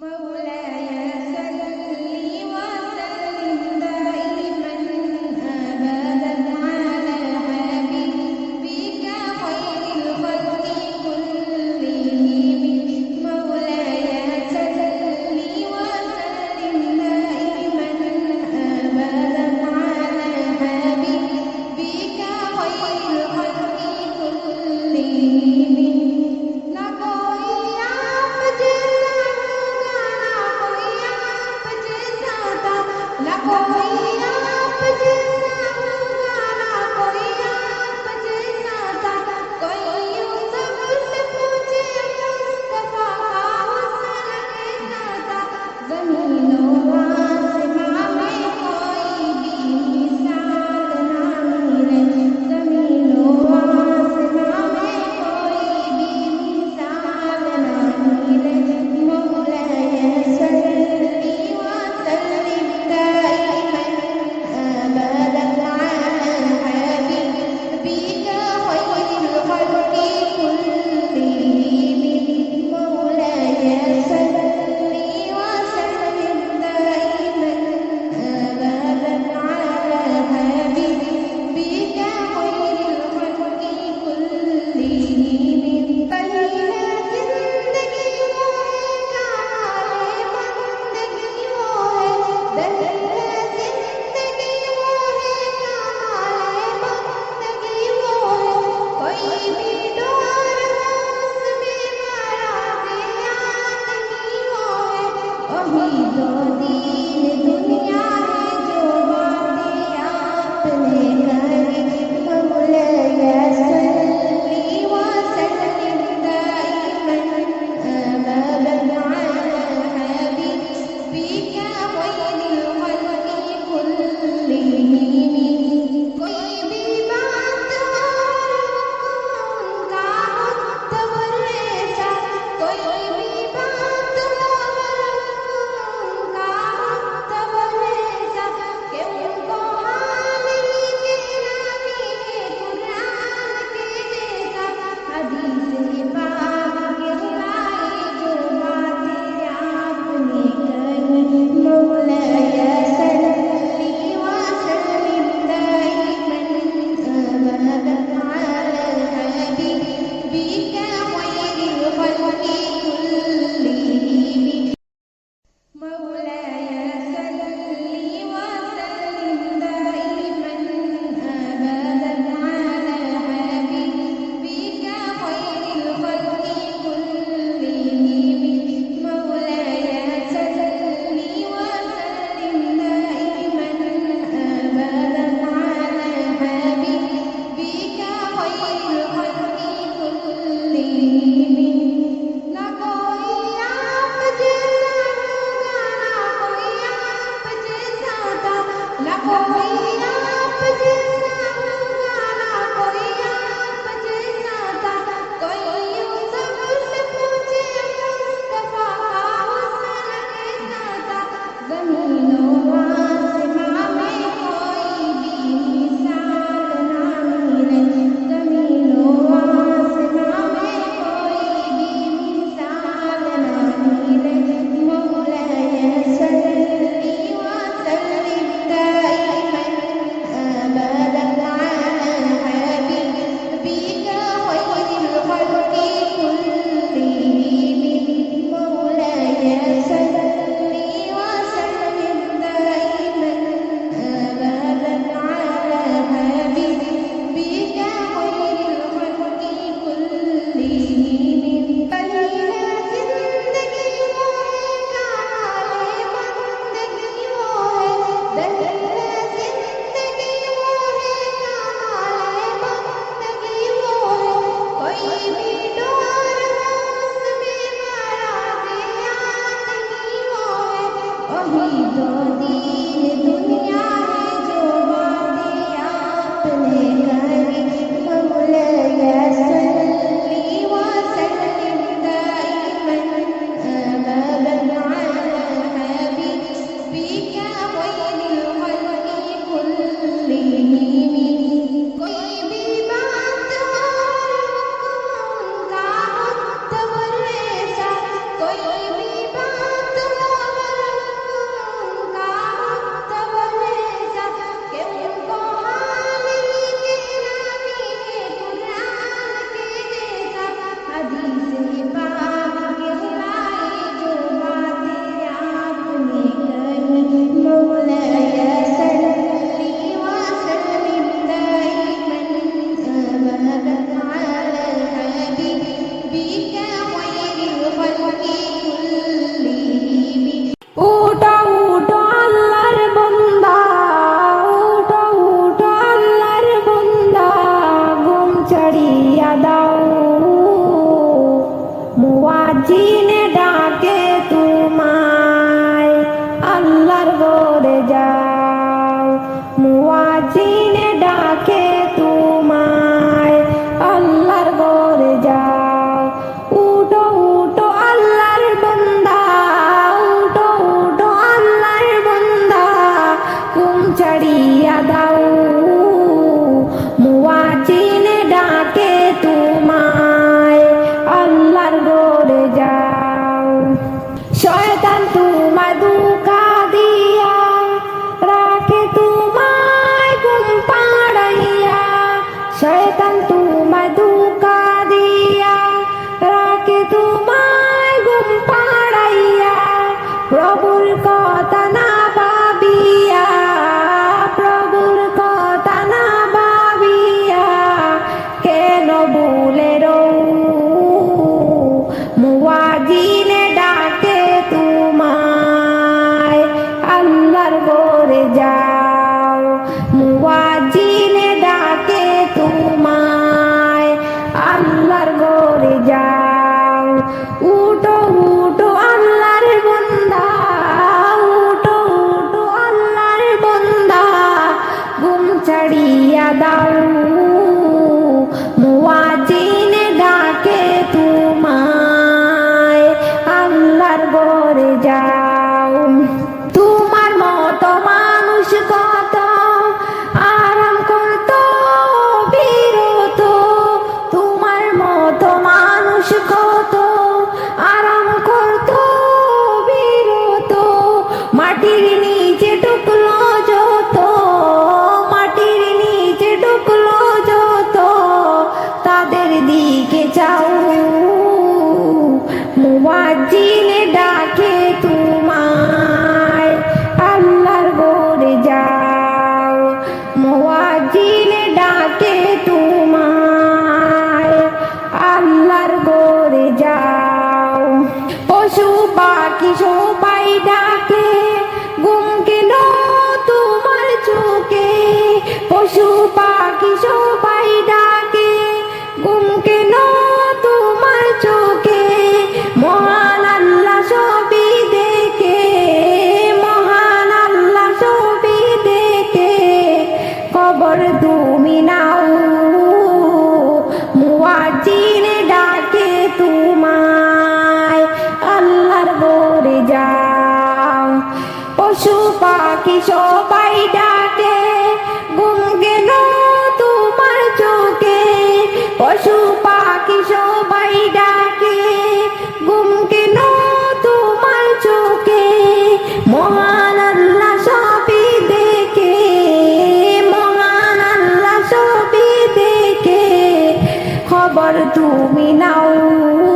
Mogul दुनिया है जो बातें आपने करी Gracias. ঘুম পাড়াইয়া প্রভুর কথা না দাও পশু পাখি সবাই ডাকে ঘুম গেল তোমার চোখে। পশু পাখি সবাই ডাকে ঘুম গেল তোমার চোখে। মহান আল্লাহ সবই দেখে, মহান আল্লাহ সবই দেখে। খবর তুমি নাও।